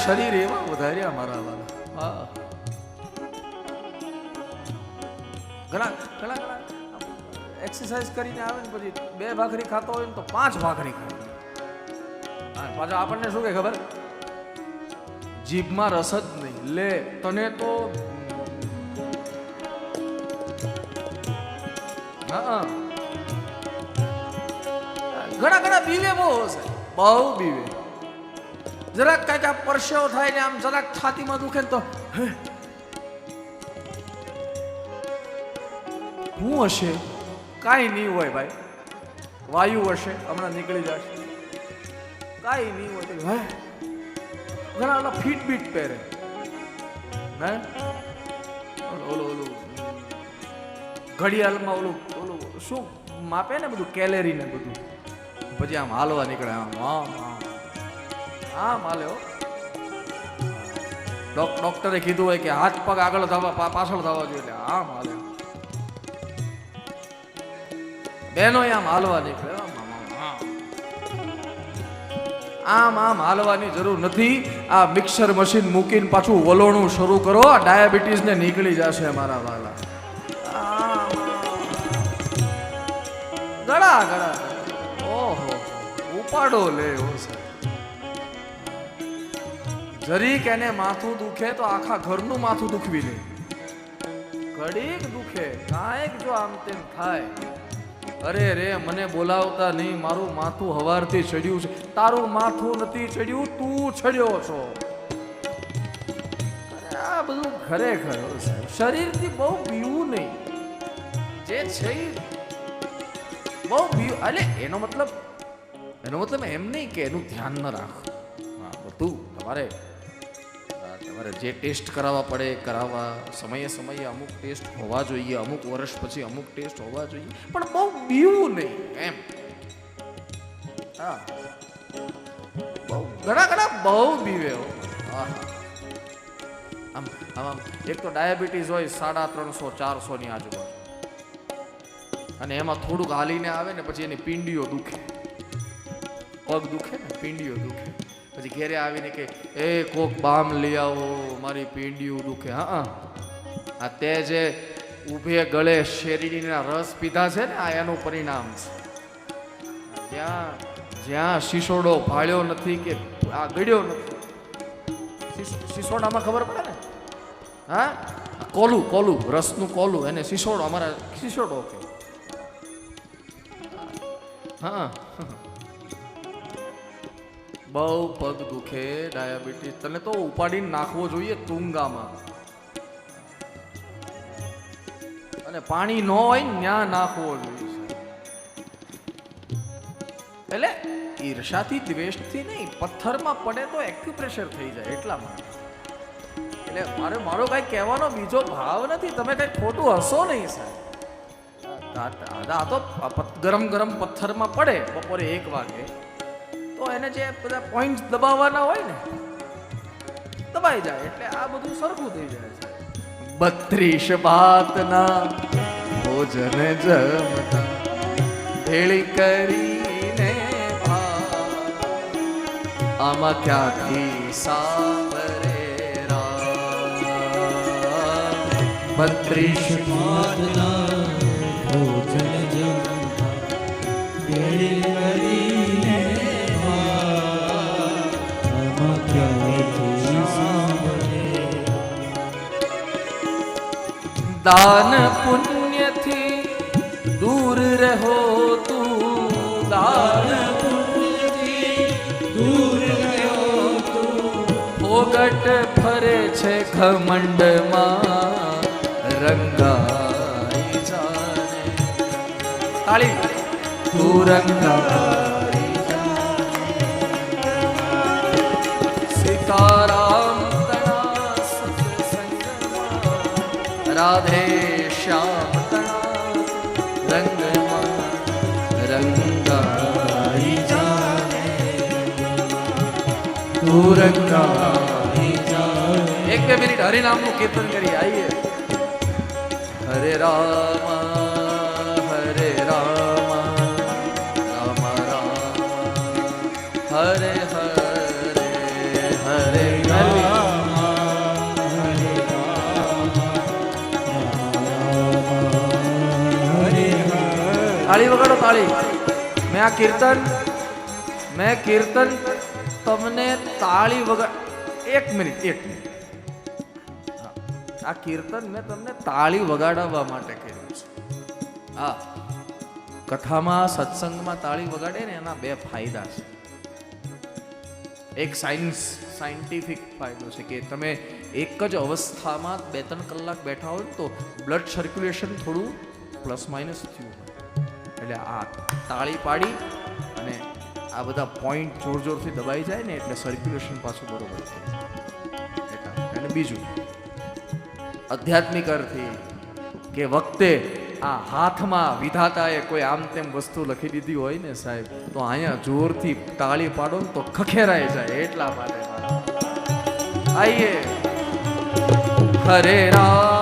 શરીર એવા વધાર્યા મારા વાલા. ઘણા ઘણા ઘણા એક્સરસાઇઝ કરીને આવે ને પછી બે ભાખરી ખાતો હોય ને તો પાંચ ભાખરી ખાય. પાછા આપણને શું કે ખબર? જીભમાં રસ જ નહીં. લે, તને તો હા. ઘણા ઘણા બીવે બહુ હશે. બહુ બીવે. જરાક કાંઈક આ પરસેવો થાય ને આમ જરાક છાતીમાં દુખે તો, હું? હશે? કાંઈ નહીં હોય ભાઈ. વાયુ હશે, હમણાં નીકળી જશે. કાંઈ નહીં હોય હે? ઘણા ઓલા ફીટ બીટ પહેરે. હે? ઓલું ઓલું ઘડિયાળમાં ઓલું ઓલું શું માપે ને બધું? કેલેરી ને બધું. પછી આમ હાલવા નીકળે આમ હાલે હો ડોક- ડોક્ટરે કીધું હોય કે હાથ પગ આગળ થવા પાછળ થવા જોઈએ આમ હાલે બેનો આમ હાલવા નીકળે આમ, આમ, હાલવાની જરૂર નથી. આ મિક્સર મશીન મૂકીને પાછું વલોણું શરૂ કરો ડાયાબિટીસ ને નીકળી જશે મારા વાલા. ગળા ગળા ઓહો ઉપાડો લે ઓ જરીક એને માથું દુખે તો આખા ઘરનું માથું દુખવી લે. ઘડીક દુખે, કાંઈક જો આમ તેમ થાય. અરે રે, મને બોલાવતા નહીં, મારું માથું હવારથી ચડ્યું છે. તારું માથું નથી ચડ્યું, તું ચડ્યો છો. આ બધું ખરેખર શરીરથી બહુ પીવું નહીં. જે છે બહુ પીવું. એટલે એનો મતલબ એનો મતલબ એમ નહીં કે એનું ધ્યાન ન રાખ. બધું તમારે તમારે જે ટેસ્ટ કરાવવા પડે કરાવવા. સમયે સમયે અમુક ટેસ્ટ હોવા જોઈએ, અમુક વર્ષ પછી અમુક ટેસ્ટ હોવા જોઈએ. પણ બહુ પીવું નહીં, એમ. હા. બહુ ઘણા ઘણા બહુ બીવે આમ આમ. એક તો ડાયાબિટીસ હોય સાડા ત્રણસો, ચારસો ની આજુબાજુ. અને એમાં થોડુંક હાલીને આવે ને પછી એની પિંડીઓ દુખે. પગ દુખે ને, પિંડીઓ દુખે. પછી ઘેરે આવીને કે, એ કોક બામ લઈ આવો, મારી પીંડિયું દુખે. હા આ તે જે ઊભે ગળે શેરડીના રસ પીધા છે ને, આ એનું પરિણામ છે. જ્યાં જ્યાં શિશોડો ભાળ્યો નથી કે આ ગળ્યો નથી. શિશોડામાં ખબર પડે ને? હા? કોલું કોલું, રસનું કોલું, એને શિશોડો અમારા શિશોડો કે. હા. બહુ પગ દુખે, ડાયાબિટીસ. તને તો ઉપાડીને નાખવો જોઈએ તુંગામાં. અને પાણી ન હોય ત્યાં નાખવો જોઈએ એટલે ઈર્ષાથી દ્વેષથી નહીં, પથ્થરમાં પડે તો એક્યુપ્રેશર થઈ જાય એટલા માટે. એટલે મારે મારો કઈ કહેવાનો બીજો ભાવ નથી, તમે કઈ ખોટું હશો નહીં, સાહેબ. આ તો ગરમ ગરમ પથ્થરમાં પડે, બપોરે એક વાગે. તો એને જે બધા પોઈન્ટ દબાવવાના હોય ને, દબાઈ જાય. એટલે આ બધું સરખું થઈ જાય છે. બત્રીસ ભાતના ભોજન જમતા, ભેળી કરીને આમાં ક્યાંથી સાવરે બત્રીસ માતના ભોજન જમતા કેળી દાન પુણ્યથી દૂર રહો તું દાન પુણ્યથી દૂર રહ્યો ફોગટ ફરે છે ઘમંડમાં રંગાઈ જાને તું રંગાઈ સત્સંગમાં રાધે શ્યામ તણા રંગમાં રંગાઈ જાને તું રંગાઈ એક બે મિનિટ હરિનામનું કીર્તન કરી આઈએ હરે રામ તાળી વગાડો તાળી. મેં આ કીર્તન, મેં કીર્તન તમને તાળી વગાડ એક મિનિટ એક મિનિટ. આ કીર્તન મેં તમને તાળી વગાડવા માટે કર્યું છે. હા, કથામાં, સત્સંગમાં તાળી વગાડે ને એના બે ફાયદા છે. એક સાયન્સ, સાયન્ટિફિક ફાયદો છે કે તમે એક જ અવસ્થામાં બે ત્રણ કલાક બેઠા હોય તો બ્લડ સર્ક્યુલેશન થોડું પ્લસ માઇનસ થયું એટલે આ તાળી પાડી અને આ બધા પોઈન્ટ જોર જોરથી દબાઈ જાય ને એટલે સર્ક્યુલેશન પાછું બરોબર માટે. અને બીજું, આધ્યાત્મિક અર્થે કે વખતે આ હાથમાં વિધાતાએ કોઈ આમ તેમ વસ્તુ લખી દીધી હોય ને સાહેબ, તો અહીંયા જોરથી તાળી પાડો તો ખખેરાઈ જાય એટલા માટે આઈએ. હરે રામ